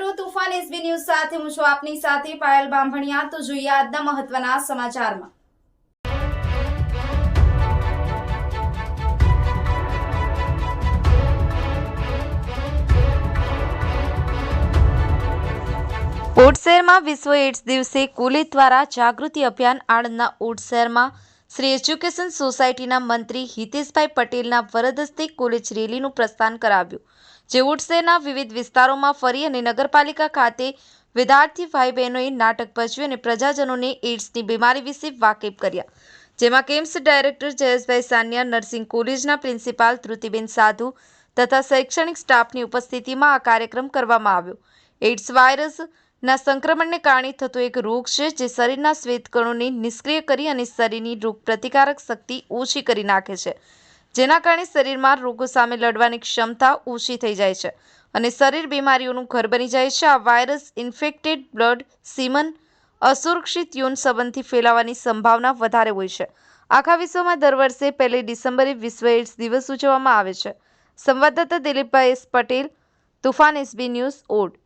રહ્યું તુફાન SB news સાથે હું છું આપની સાથે પાયલ બાંભણિયા. તો જોઈએ આજના મહત્વના સમાચારમાં. ઓડ શહેરમાં વિશ્વ એડ્સ દિવસે કુલી દ્વારા જાગૃતિ અભિયાન આણંદના ઓડ શહેરમાં શ્રી એજ્યુકેશન સોસાયટીના મંત્રી હિતેશભાઈ પટેલના વરદ હસ્તે કોલેજ રેલીનું પ્રસ્થાન કરાવ્યું, જે ઉડસેના વિવિધ વિસ્તારોમાં ફરી અને નગરપાલિકા ખાતે વિદ્યાર્થી ભાઈ બહેનોએ નાટક ભજવ્યું અને પ્રજાજનોને એઇડ્સની બીમારી વિશે વાકેફ કર્યા. જેમાં કેમ્સ ડાયરેક્ટર જયેશભાઈ સાનિયા, નર્સિંગ કોલેજના પ્રિન્સિપાલ ધૃતિબેન સાધુ તથા શૈક્ષણિક સ્ટાફની ઉપસ્થિતિમાં આ કાર્યક્રમ કરવામાં આવ્યો. એઇડ્સ વાયરસ ના સંક્રમણને કારણે થતો એક રોગ છે જે શરીરના શ્વેતકણોને નિષ્ક્રિય કરી અને શરીરની રોગ પ્રતિકારક શક્તિ ઓછી કરી નાખે છે. જેના કારણે શરીરમાં રોગો સામે લડવાની ક્ષમતા ઓછી થઈ જાય છે અને શરીર બીમારીઓનું ઘર બની જાય છે. આ વાયરસ ઇન્ફેક્ટેડ બ્લડ, સીમન, અસુરક્ષિત યૌન સંબંધથી ફેલાવાની સંભાવના વધારે હોય છે. આખા વિશ્વમાં દર વર્ષે પહેલી ડિસેમ્બરે વિશ્વ એડ્સ દિવસ ઉજવવામાં આવે છે. સંવાદદાતા દિલીપભાઈ Patel, Toofan SB news odd